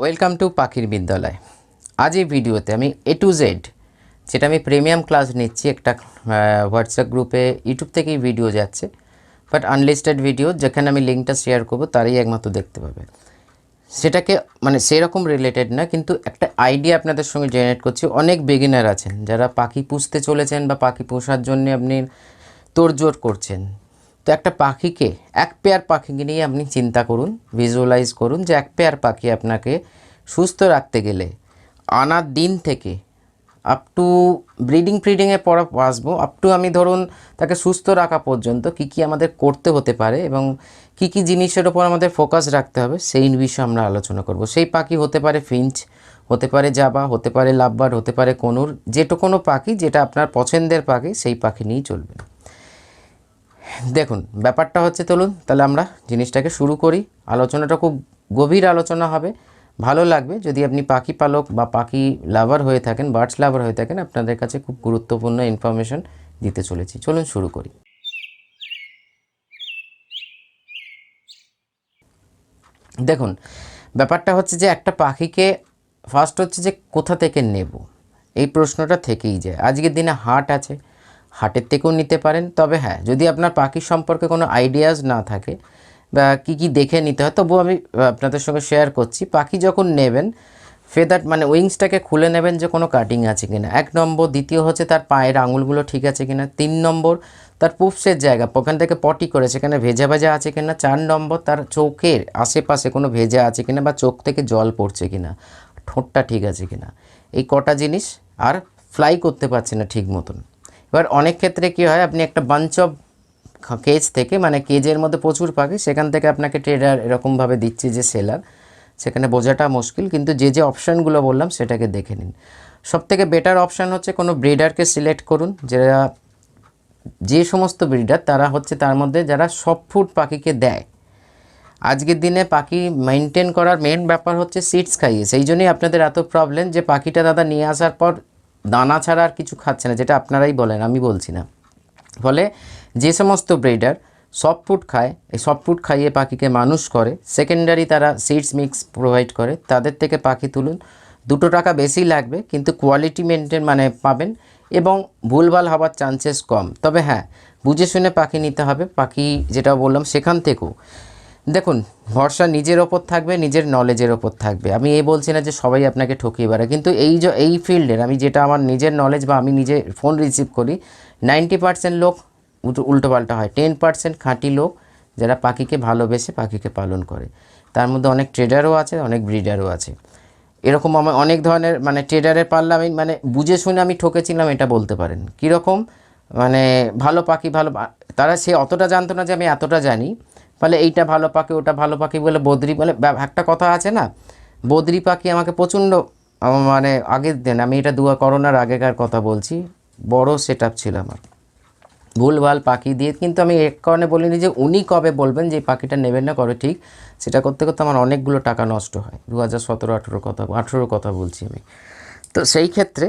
Welcome to পাখির বিদ্যালয় আজ এই ভিডিওতে আমি এ টু জেড যেটা আমি প্রিমিয়াম ক্লাস নিচ্ছি, একটা হোয়াটসঅ্যাপ গ্রুপে ইউটিউব থেকেই ভিডিও যাচ্ছে। বাট আনলিস্টেড ভিডিও যেখানে আমি লিঙ্কটা শেয়ার করব, তারই একমাত্র দেখতে পাবে। সেটাকে মানে সেরকম রিলেটেড না, কিন্তু একটা আইডিয়া আপনাদের সঙ্গে জেনারেট করছি। অনেক বিগিনার আছেন, যারা পাখি পুষতে চলেছেন বা পাখি পোষার জন্য আপনি তোড়জোড় করছেন। তো একটা পাখিকে, এক পেয়ার পাখিকে নিয়ে আপনি চিন্তা করুন ভিজুয়ালাইজ করুন যে এক পেয়ার পাখি আপনাকে সুস্থ রাখতে গেলে আনার দিন থেকে আপ টু ব্রিডিং ফ্রিডিংয়ে পড়া, আসব আপ টু আমি ধরুন তাকে সুস্থ রাখা পর্যন্ত কি কি আমাদের করতে হতে পারে এবং কি কি জিনিসের ওপর আমাদের ফোকাস রাখতে হবে সেই বিষয়ে আমরা আলোচনা করব। সেই পাখি হতে পারে ফিঞ্চ হতে পারে জাবা, হতে পারে লাভবার, হতে পারে কনুর যেটা কোনো পাখি যেটা আপনার পছন্দের পাখি সেই পাখি নিয়েই চলবে। দেখুন, ব্যাপারটা হচ্ছে চলুন, তাহলে আমরা জিনিসটাকে শুরু করি। আলোচনাটা খুব গভীর আলোচনা হবে। ভালো লাগবে যদি আপনি পাখি পালক বা পাখি লাভার হয়ে থাকেন, বার্ডস লাভার হয়ে থাকেন, আপনাদের কাছে খুব গুরুত্বপূর্ণ ইনফরমেশন দিতে চলেছি। চলুন শুরু করি। দেখুন, ব্যাপারটা হচ্ছে যে একটা পাখিকে ফার্স্ট হচ্ছে যে কোথা থেকে নেব? এই প্রশ্নটা থেকেই যায়। আজকের দিনে হাট আছে হাটের থেকেও নিতে পারেন। তবে হ্যাঁ যদি আপনার পাখির সম্পর্কে কোনো আইডিয়াস না থাকে বা কী কী দেখে নিতে হয়, তবুও আমি আপনাদের সঙ্গে শেয়ার করছি। পাখি যখন নেবেন ফেদার মানে উইংসটাকে খুলে নেবেন যে কোনো কাটিং আছে কিনা। এক নম্বর, দ্বিতীয় হচ্ছে তার পায়ের আঙুলগুলো ঠিক আছে কিনা। তিন নম্বর, তার পুপসের জায়গা, ওখান থেকে পটি করে সেখানে ভেজা ভেজা আছে কিনা। চার নম্বর, তার চোখের আশেপাশে কোনো ভেজা আছে কিনা বা চোখ থেকে জল পড়ছে কিনা। ঠোঁটটা ঠিক আছে কিনা। এই কটা জিনিস আর ফ্লাই করতে পারছে না ঠিক মতন। এবার অনেক ক্ষেত্রে কী হয়, আপনি একটা বাঞ্চ অফ কেজ থেকে মানে কেজের মধ্যে প্রচুর পাখি, সেখান থেকে আপনাকে ট্রেডার এরকমভাবে দিচ্ছে যে সেলার সেখানে বোঝাটা মুশকিল, কিন্তু যে যে অপশানগুলো বললাম, সেটাকে দেখে নিন। সবথেকে বেটার অপশান হচ্ছে কোনো ব্রিডারকে সিলেক্ট করুন, যারা যে সমস্ত ব্রিডার তারা হচ্ছে তার মধ্যে যারা সব ফুড পাখিকে দেয়। আজকের দিনে পাখি মেনটেন করার মেন ব্যাপার হচ্ছে সিডস খাইয়ে। সেই জন্যই আপনাদের এত প্রবলেম যে পাখিটা দাদা নিয়ে আসার পর দানা ছাড়া আর কিছু খাচ্ছে না, যেটা আপনারাই বলেন, আমি বলছি না। ফলে যে সমস্ত ব্রিডার সফট ফুড খায়, এই সফট ফুড খাইয়ে পাখিকে মানুষ করে, সেকেন্ডারি তারা সিডস মিক্স প্রোভাইড করে, তাদের থেকে পাখি তুলুন। দুটো টাকা বেশি লাগবে, কিন্তু কোয়ালিটি মেনটেন মানে পাবেন এবং ভুলভাল হওয়ার চান্সেস কম। তবে হ্যাঁ বুঝে শুনে পাখি নিতে হবে, পাখি যেটা বললাম সেখান থেকেও। দেখুন, ভরসা নিজের ওপর থাকবে, নিজের নলেজের ওপর থাকবে। আমি এই বলছি না যে সবাই আপনাকে ঠকিয়ে বেড়ায়, কিন্তু এই যে, এই ফিল্ডের আমি যেটা আমার নিজের নলেজ বা আমি নিজে ফোন রিসিভ করি নাইনটি পার্সেন্ট লোক উল্টো- উল্টোপাল্টা হয়। টেন পার্সেন্ট খাঁটি লোক যারা পাখিকে ভালোবেসে পাখিকে পালন করে। তার মধ্যে অনেক ট্রেডারও আছে, অনেক ব্রিডারও আছে। এরকম আমার অনেক ধরনের মানে ট্রেডারের পাল্লা আমি মানে বুঝে শুনে আমি ঠকেছিলাম, এটা বলতে পারেন। কীরকম? মানে ভালো পাখি, ভালো, তারা সে অতটা জানতো না যে আমি এতটা জানি। ফলে এইটা ভালো পাখি, ওটা ভালো পাখি বলে বদ্রি বলে একটা কথা আছে না, বদ্রি পাখি আমাকে প্রচণ্ড মানে আগের দিন, আমি এটা দুয়া করোনার আগেকার কথা বলছি, বড় সেট ছিল আমার। ভুলভাল পাখি দিয়ে কিন্তু আমি এক কারণে বলিনি যে উনি কবে বলবেন যে পাখিটা নেবেন না কবে ঠিক, সেটা করতে করতে আমার অনেকগুলো টাকা নষ্ট হয়। দু হাজার সতেরো, আঠেরো কথা আঠেরোর কথা বলছি আমি। তো সেই ক্ষেত্রে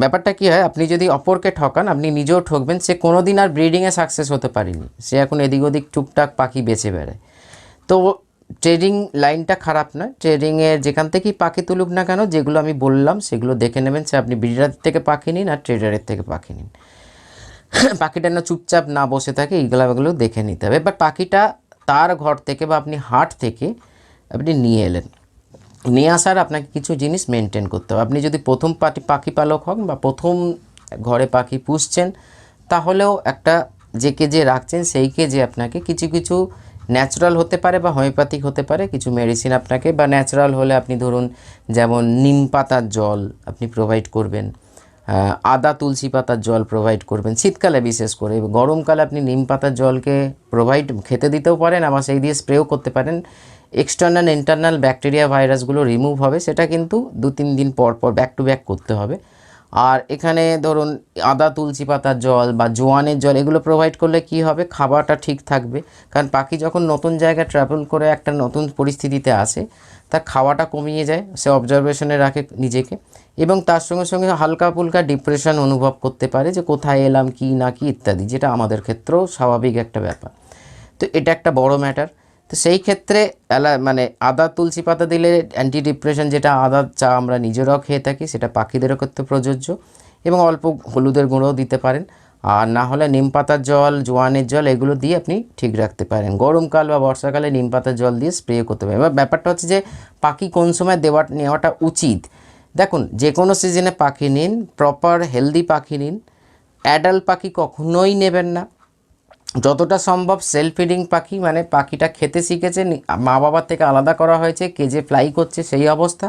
ব্যাপারটা কী হয়, আপনি যদি অপরকে ঠকান, আপনি নিজেও ঠকবেন, সে কোনো দিন আর ব্রিডিংয়ে সাকসেস হতে পারেনি। সে এখন এদিক ওদিক টুকটাক পাখি বেছে বেড়ায়। তো ট্রেডিং লাইনটা খারাপ নয়। ট্রেডিংয়ে যেখান থেকেই পাখি তুলুক না কেন, যেগুলো আমি বললাম, সেগুলো দেখে নেবেন সে আপনি ব্রিডারের থেকে পাখি নিন আর ট্রেডারের থেকে পাখি নিন। পাখিটা না চুপচাপ না বসে থাকে, এইগুলো এগুলো দেখে নিতে হবে। বাট পাখিটা তার ঘর থেকে বা আপনি হাট থেকে আপনি নিয়ে এলেন। নিয়ে আসার আপনাকে কিছু জিনিস মেনটেন করতে হবে। আপনি যদি প্রথম পাটি, পাখি পালক হন বা প্রথম ঘরে পাখি পুষছেন, তাহলেও একটা যে কেজে রাখছেন, সেই কেজে আপনাকে কিছু কিছু ন্যাচারাল হতে পারে বা হোমিওপ্যাথিক হতে পারে, কিছু মেডিসিন আপনাকে বা ন্যাচারাল হলে আপনি ধরুন যেমন নিম পাতার জল আপনি প্রোভাইড করবেন আদা তুলসী পাতার জল প্রোভাইড করবেন, শীতকালে বিশেষ করে, গরমকালে আপনি নিম পাতার জলকে প্রোভাইড খেতে দিতেও পারেন, আবার সেই দিয়ে স্প্রেও করতে পারেন। এক্সটার্নাল ইন্টারনাল ব্যাকটেরিয়া ভাইরাসগুলো রিমুভ হবে, সেটা কিন্তু দু তিন দিন পর পর ব্যাক টু ব্যাক করতে হবে। আর এখানে ধরুন, আদা, তুলসী পাতার জল বা জোয়ানের জল, এগুলো প্রোভাইড করলে কি হবে? খাবারটা ঠিক থাকবে। কারণ পাখি যখন নতুন জায়গায় ট্রাভেল করে একটা নতুন পরিস্থিতিতে আসে, তার খাওয়াটা কমিয়ে যায়, সে অবজারভেশনে রাখে নিজেকে। এবং তার সঙ্গে সঙ্গে হালকা ফুলকা ডিপ্রেশন অনুভব করতে পারে যে কোথায় এলাম, কি না, কি ইত্যাদি, যেটা আমাদের ক্ষেত্রেও স্বাভাবিক একটা ব্যাপার। তো এটা একটা বড় ম্যাটার তো সেই ক্ষেত্রে মানে আদা তুলসী পাতা দিলে অ্যান্টি ডিপ্রেশন যেটা, আদা চা আমরা নিজেরাও খেয়ে থাকি, সেটা পাখিদেরও ক্ষেত্রে প্রযোজ্য। এবং অল্প হলুদের গুঁড়োও দিতে পারেন। আর না হলে নিম পাতার জল, জোয়ানের জল, এগুলো দিয়ে আপনি ঠিক রাখতে পারেন। গরমকাল বা বর্ষাকালে নিম পাতার জল দিয়ে স্প্রে করতে পারেন। এবার ব্যাপারটা হচ্ছে যে, পাখি কোন সময় দেওয়া নেওয়াটা উচিত? দেখুন, যে কোনো সিজনে পাখি নিন প্রপার হেলদি পাখি নিন। অ্যাডাল্ট পাখি কখনোই নেবেন না। যতটা সম্ভব সেলফ ফিডিং পাখি মানে পাখিটা খেতে শিখেছে মা বাবার থেকে আলাদা করা হয়েছে কেজে ফ্লাই করছে সেই অবস্থা।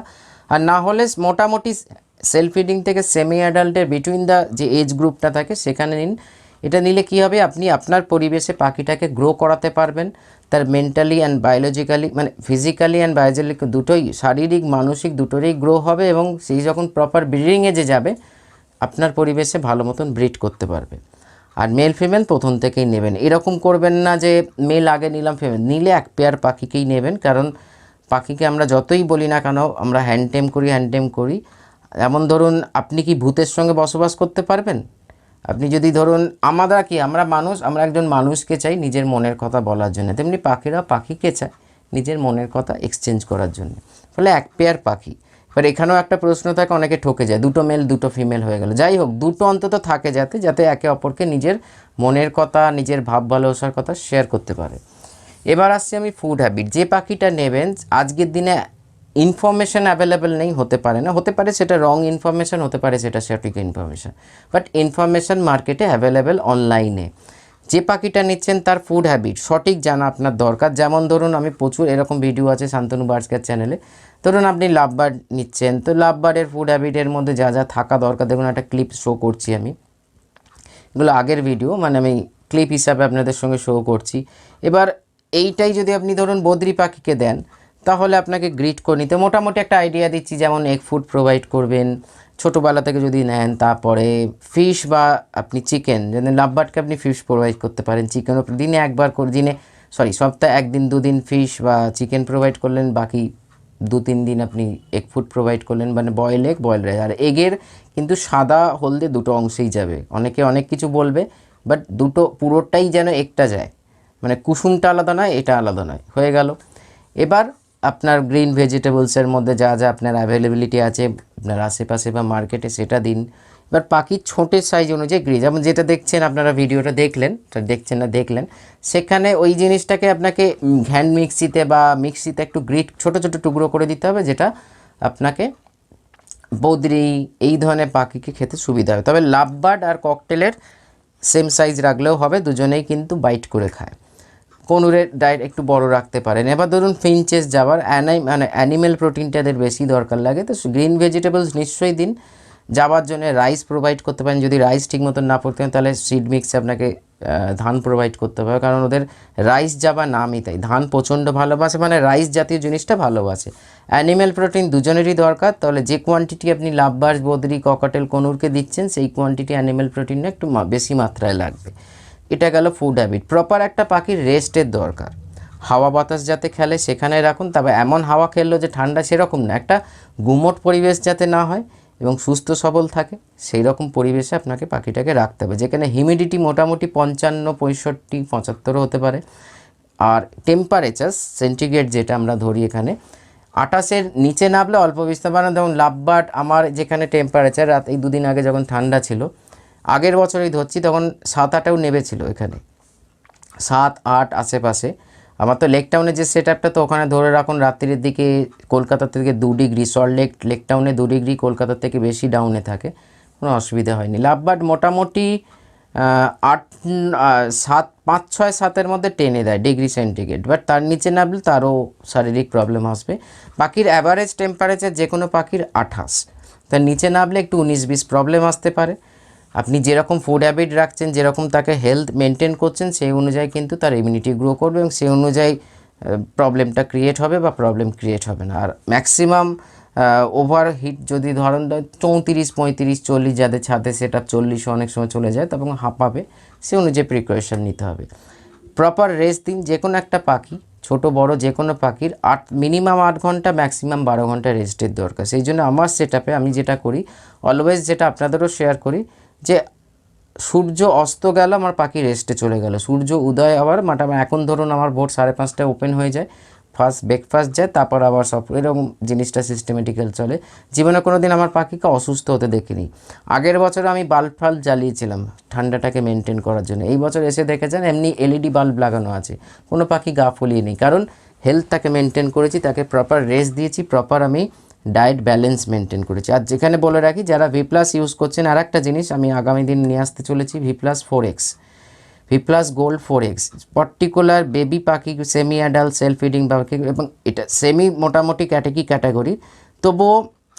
আর না হলে মোটামুটি সেলফ ফিডিং থেকে সেমি অ্যাডাল্টের বিটুইন দ্য যে এজ গ্রুপটা থাকে সেখানে নিন। এটা নিলে কি হবে, আপনি আপনার পরিবেশে পাখিটাকে গ্রো করাতে পারবেন। তার মেন্টালি অ্যান্ড বায়োলজিক্যালি মানে ফিজিক্যালি অ্যান্ড বায়োলজিক্যালি দুটোই, শারীরিক, মানসিক দুটোরই গ্রো হবে এবং সেই যখন প্রপার ব্রিডিংয়ে যে যাবে, আপনার পরিবেশে ভালো মতন ব্রিড করতে পারবে। আর মেল ফিমেল প্রথম থেকেই নেবেন। এরকম করবেন না যে মেল আগে নিলাম ফিমেল নিলে এক পেয়ার পাখিকেই নেবেন, কারণ পাখিকে আমরা যতই বলি না কেন, আমরা হ্যান্ডটেম করি হ্যান্ডটেম করি। এমন ধরুন, আপনি কি ভূতের সঙ্গে বসবাস করতে পারবেন? আপনি যদি ধরুন, আমরা কি, আমরা মানুষ, আমরা একজন মানুষকে চাই নিজের মনের কথা বলার জন্য। তেমনি পাখিরা পাখিকে চায় নিজের মনের কথা এক্সচেঞ্জ করার জন্য। ফলে এক পেয়ার পাখি। এবার এখানেও একটা প্রশ্ন থাকে, অনেকে ঠকে যায়। দুটো মেল দুটো ফিমেল হয়ে গেল। যাই হোক, দুটো অন্তত থাকে যাতে যাতে একে অপরকে নিজের মনের কথা, নিজের ভাব ভালোবাসার কথা শেয়ার করতে পারে। এবার আসছি আমি ফুড হ্যাবিট যে পাখিটা নেবেন, আজকের দিনে ইনফরমেশান অ্যাভেলেবেল নেই, হতে পারে না। হতে পারে সেটা রং ইনফরমেশান হতে পারে সেটা সঠিক ইনফরমেশান বাট ইনফরমেশান মার্কেটে অ্যাভেলেবেল অনলাইনে যে পাখিটা নিচ্ছেন তার ফুড হ্যাবিট সঠিক জানা আপনার দরকার। যেমন ধরুন, আমি প্রচুর এরকম ভিডিও আছে শান্তনু বার্সকার চ্যানেলে ধরুন, আপনি লাভবার্ড নিচ্ছেন, তো লাভবার্ডের ফুড হ্যাবিটের মধ্যে যা যা থাকা দরকার, দেখুন একটা ক্লিপ শো করছি আমি। এগুলো আগের ভিডিও মানে আমি ক্লিপ হিসাবে আপনাদের সঙ্গে শো করছি। এবার এইটাই যদি আপনি ধরুন বদ্রি পাখিকে দেন, তাহলে আপনাকে গ্রিট করে নিতে। মোটামুটি একটা আইডিয়া দিচ্ছি, যেমন এগ ফুড প্রোভাইড করবেন ছোটোবেলা থেকে যদি নেন, তারপরে ফিশ বা আপনি চিকেন, যদি লাভবার্ডকে আপনি ফিশ প্রোভাইড করতে পারেন চিকেনও দিনে একবার করে, দিনে সরি সপ্তাহে একদিন, দুদিন ফিশ বা চিকেন প্রোভাইড করলেন, বাকি দু তিন দিন আপনি এগ ফুড প্রোভাইড করলেন মানে বয়েল এগ বয়েল রাইস আর এগের কিন্তু সাদা হলদে দুটো অংশেই যাবে। অনেকে অনেক কিছু বলবে বাট দুটো, পুরোটাই যেন একটা যায়। মানে কুসুমটা আলাদা নয়, এটা আলাদা নয়। হয়ে গেল। এবার আপনার গ্রিন ভেজিটেবলসের মধ্যে যা যা আপনার অ্যাভেলেবিলিটি আছে, আপনার আশেপাশে বা মার্কেটে সেটা দিন। এবার পাখির ছোটের সাইজ অনুযায়ী গ্রি যেমন যেটা দেখছেন আপনারা ভিডিওটা দেখলেন দেখছেন না, দেখলেন, সেখানে ওই জিনিসটাকে আপনাকে হ্যান্ড মিক্সিতে বা মিক্সিতে একটু গ্রিট ছোট ছোট টুকরো করে দিতে হবে, যেটা আপনাকে বদ্রি, এই ধরনের পাখিকে খেতে সুবিধা হবে। তবে লাভবার্ড আর ককটেলের সেম সাইজ রাখলেও হবে, দুজনেই কিন্তু বাইট করে খায়। কনুরের ডায়েট একটু বড় রাখতে পারেন। এবার ধরুন ফিনচেস যাবার, অ্যানাই মানে অ্যানিমেল প্রোটিনটা এদের বেশি দরকার লাগে। তো গ্রিন ভেজিটেবলস নিশ্চয়ই দিন। যাবার জন্য রাইস প্রোভাইড করতে পারেন। যদি রাইস ঠিক মতন না পড়তে তাহলে সিড মিক্সে আপনাকে ধান প্রোভাইড করতে হবে। কারণ ওদের রাইস যাবার নামই তাই। ধান প্রচণ্ড ভালোবাসে মানে রাইস জাতীয় জিনিসটা ভালোবাসে। অ্যানিম্যাল প্রোটিন দুজনেরই দরকার। তাহলে যে কোয়ান্টিটি আপনি লাভবাস, বদরি, ককাটেল, কনুরকে দিচ্ছেন, সেই কোয়ান্টিটি অ্যানিম্যাল প্রোটিনটা একটু বেশি মাত্রায় লাগবে। এটা গেল ফুড হ্যাবিট প্রপার একটা পাখির রেস্টের দরকার। হাওয়া বাতাস যাতে খেলে সেখানে রাখুন, তবে এমন হাওয়া খেললো যে ঠান্ডা সেরকম না, একটা গুমট পরিবেশ যাতে না হয় এবং সুস্থ সবল থাকে সেই রকম পরিবেশে আপনাকে পাখিটাকে রাখতে হবে। যেখানে হিউমিডিটি মোটামুটি পঞ্চান্ন, পঁয়ষট্টি, পঁচাত্তরও হতে পারে। আর টেম্পারেচার সেন্টিগ্রেড যেটা আমরা ধরি এখানে, আটাশের নিচে নামলে অল্প বিস্তার বাড়ানো যেমন লাভবাট আমার যেখানে টেম্পারেচার রাত এই দুদিন আগে যখন ঠান্ডা ছিল আগের বছরই ধরছি, তখন সাত আটেও নেবেছিল এখানে। সাত, আট আশেপাশে। আমার তো লেক টাউনের যে সেট আপটা তো ওখানে ধরে রাখুন রাত্রির দিকে কলকাতা থেকে দু ডিগ্রি সল্ট লেক লেক টাউনে দু ডিগ্রি কলকাতার থেকে বেশি ডাউনে থাকে। কোনো অসুবিধা হয়নি। লাভবার্ড মোটামুটি আট সাত, পাঁচ, ছয়, সাতের মধ্যে টেনে দেয় ডিগ্রি সেন্টিগ্রেড বাট তার নিচে নামলে তারও শারীরিক প্রবলেম আসবে। পাখির অ্যাভারেজ টেম্পারেচার যে কোনো পাখির আঠাশ। তার নিচে নামলে একটু উনিশ, বিশ প্রবলেম আসতে পারে। আপনি যেরকম ফুড হ্যাবিট রাখছেন, যেরকম তাকে হেলথ মেনটেন করছেন, সেই অনুযায়ী কিন্তু তার ইমিউনিটি গ্রো করবে এবং সেই অনুযায়ী প্রবলেমটা ক্রিয়েট হবে বা প্রবলেম ক্রিয়েট হবে না। আর ম্যাক্সিমাম ওভার হিট যদি ধরেন চৌত্রিশ, পঁয়ত্রিশ, চল্লিশ যাদের ছাদে, সেটা চল্লিশ অনেক সময় চলে যায় তখন হাঁপাবে সে অনুযায়ী প্রিকশন নিতে হবে। প্রপার রেস্ট দিন যে কোনো একটা পাখি, ছোট, বড় যে কোনো পাখির আট মিনিমাম আট ঘণ্টা ম্যাক্সিমাম বারো ঘণ্টা রেস্টের দরকার। সেই জন্য আমার সেট আমি যেটা করি অলওয়েজ যেটা আপনাদেরও শেয়ার করি যে সূর্য অস্ত গেল, আমার পাখি রেস্টে চলে গেল। সূর্য উদয় আবার মাটা এখন ধরুন আমার ভোর সাড়ে পাঁচটায় ওপেন হয়ে যায় ফার্স্ট ব্রেকফাস্ট যায়, তারপর আবার সব এরকম জিনিসটা সিস্টেমেটিক্যাল চলে। জীবনে কোনো দিন আমার পাখিকে অসুস্থ হতে দেখিনি। আগের বছর আমি বাল্ব ফাল্ব জ্বালিয়েছিলাম ঠান্ডাটাকে মেনটেন করার জন্য। এই বছর এসে দেখেছেন এমনি এলইডি বাল্ব লাগানো আছে। কোনো পাখি গা ফুলিয়ে নেই। কারণ হেলথটাকে মেনটেন করেছি, তাকে প্রপার রেস্ট দিয়েছি প্রপার আমি ডায়েট ব্যালেন্স মেনটেন করেছি। আর যেখানে বলে রাখি, যারা ভি প্লাস ইউজ করছেন আর একটা জিনিস, আমি আগামী দিন নিয়ে আসতে চলেছি V plus four X V plus gold four X particular baby পাখি সেমি অ্যাডাল্ট সেলফ ফিডিং পাখি, এবং এটা সেমি মোটামুটি ক্যাটেগরি ক্যাটাগরি তবুও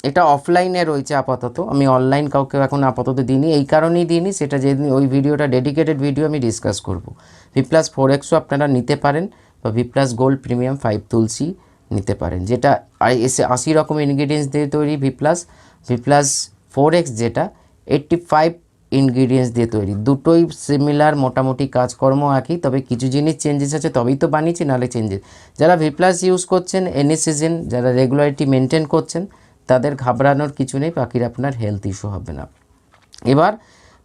এটা অফলাইনে রয়েছে আপাতত, আমি অনলাইন কাউকে এখন আপাতত দিইনি, এই কারণেই দিইনি, সেটা যেদিন ওই ভিডিওটা ডেডিকেটেড ভিডিও আমি ডিসকাস করব। ভি প্লাস ফোর এক্সও আপনারা নিতে পারেন, বা V plus gold premium five Tulsi নিতে পারেন। যেটা আই- এসে আশি রকম ইনগ্রিডিয়েন্টস দিয়ে তৈরি V plus V plus four X যেটা এইট্টি ফাইভ ইনগ্রিডিয়েন্টস দিয়ে তৈরি। দুটোই সিমিলার মোটামুটি কাজকর্ম একই, তবে কিছু জিনিস চেঞ্জেস আছে, তবেই তো বানিয়েছি, নাহলে চেঞ্জেস যারা ভি প্লাস ইউজ করছেন এনি সিজন যারা রেগুলারিটি মেনটেন করছেন, তাদের ঘাবড়ানোর কিছু নেই পাখির আপনার হেলথ ইস্যু হবে না। এবার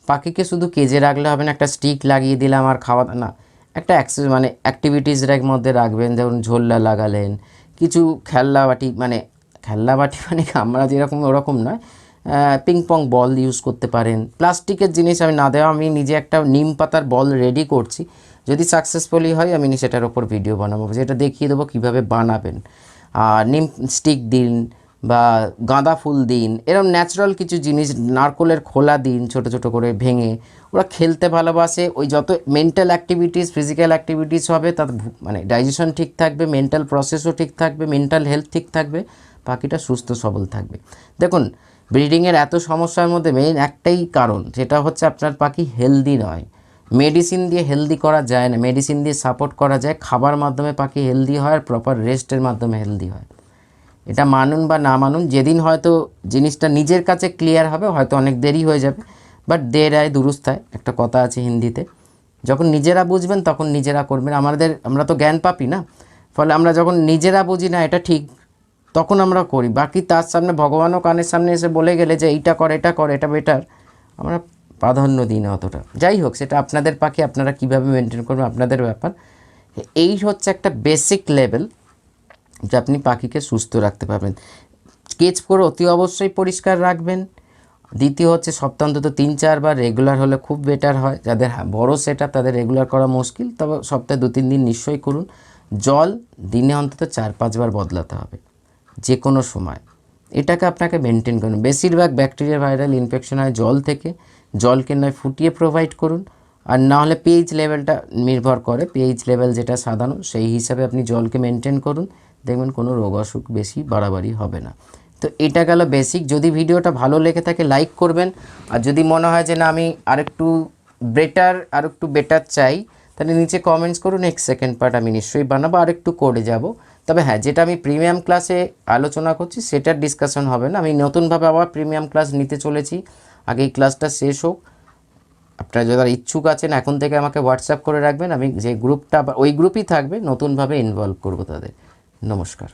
পাখিকে শুধু কেজে রাখলে হবে না, একটা স্টিক লাগিয়ে দিলাম আর খাওয়া, না, একটা অ্যাক্সেস মানে অ্যাক্টিভিটিসের মধ্যে রাখবেন যেমন ঝোল্লা লাগালেন কিছু খেলনা বাটি মানে খেলনা বাটি মানে আমরা যেরকম ওরকম নয় পিং পং বল ইউজ করতে পারেন। প্লাস্টিকের জিনিস আমি না দেওয়া, আমি নিজে একটা নিম পাতার বল রেডি করছি। যদি সাকসেসফুলি হয়, আমি সেটার ওপর ভিডিও বানাবো, যেটা দেখিয়ে দেবো কীভাবে বানাবেন। আর নিম স্টিক দিন বা গাঁদা ফুল দিন এরকম ন্যাচারাল কিছু জিনিস, নারকোলের খোলা দিন ছোট ছোট করে ভেঙে ওরা খেলতে ভালোবাসে। ওই যত মেন্টাল অ্যাক্টিভিটিস ফিজিক্যাল অ্যাক্টিভিটিস হবে, তার মানে ডাইজেশন ঠিক থাকবে মেন্টাল প্রসেসও ঠিক থাকবে মেন্টাল হেলথ ঠিক থাকবে পাখিটা সুস্থ সবল থাকবে। দেখুন ব্রিডিংয়ের এত সমস্যার মধ্যে মেইন একটাই কারণ, সেটা হচ্ছে আপনার পাখি হেলদি নয়। মেডিসিন দিয়ে হেলদি করা যায় না মেডিসিন দিয়ে সাপোর্ট করা যায়, খাবার মাধ্যমে পাখি হেলদি হয় আর প্রপার রেস্টের মাধ্যমে হেলদি হয়। এটা মানুন বা না মানুন, যেদিন হয়তো জিনিসটা নিজের কাছে ক্লিয়ার হবে, হয়তো অনেক দেরি হয়ে যাবে। বাট দের আয় দুরুস্তায়, একটা কথা আছে হিন্দিতে, যখন নিজেরা বুঝবেন তখন নিজেরা করবেন। আমাদের, আমরা তো জ্ঞান পাপি না, ফলে আমরা যখন নিজেরা বুঝি না এটা ঠিক, তখন আমরা করি। বাকি তার সামনে ভগবানও কানের সামনে এসে বলে গেলে যে এইটা কর, এটা কর, এটা বেটার আমরা প্রাধান্য দিই না অতটা। যাই হোক, সেটা আপনাদের পাখি, আপনারা কীভাবে মেনটেন করবেন আপনাদের ব্যাপার। এই হচ্ছে একটা বেসিক লেভেল যে আপনি পাখিকে সুস্থ রাখতে পারবেন। স্কেচ করে অতি অবশ্যই পরিষ্কার রাখবেন। দ্বিতীয় হচ্ছে সপ্তাহ অন্তত তিন চারবার রেগুলার হলে খুব বেটার হয়। যাদের বড় সেট তাদের রেগুলার করা মুশকিল। তবে সপ্তাহে দু, তিন দিন নিশ্চয়ই করুন। জল দিনে অন্তত চার পাঁচবার বদলাতে হবে যে কোনো সময়। এটাকে আপনাকে মেনটেন করুন। বেশিরভাগ ব্যাকটেরিয়া ভাইরাল ইনফেকশন হয় জল থেকে। জলকে নয় ফুটিয়ে প্রোভাইড করুন। আর না হলে পিএইচ লেভেলটা নির্ভর করে। পিএইচ লেভেল যেটা সাধারণ, সেই হিসাবে আপনি জলকে মেনটেন করুন। দেখবেন কোনো রোগ অসুখ বেশি বাড়াবাড়ি হবে না। তো এটা গেল বেসিক যদি ভিডিওটা ভালো লেগে থাকে লাইক করবেন। আর যদি মনে হয় যে না, আমি আরেকটু বেটার আর একটু বেটার চাই, তাহলে নিচে কমেন্টস করুন। নেক্সট সেকেন্ড পার্ট আমি নিশ্চয়ই বানাবো আর একটু করে যাব। তবে হ্যাঁ যেটা আমি প্রিমিয়াম ক্লাসে আলোচনা করছি, সেটার ডিসকাশন হবে না। আমি নতুনভাবে আবার প্রিমিয়াম ক্লাস নিতে চলেছি। আগে এই ক্লাসটা শেষ হোক। আপনারা যারা ইচ্ছুক আছেন, এখন থেকে আমাকে হোয়াটসঅ্যাপ করে রাখবেন। আমি যে গ্রুপটা ওই গ্রুপই থাকবে, নতুনভাবে ইনভলভ করব তাদের। নমস্কার।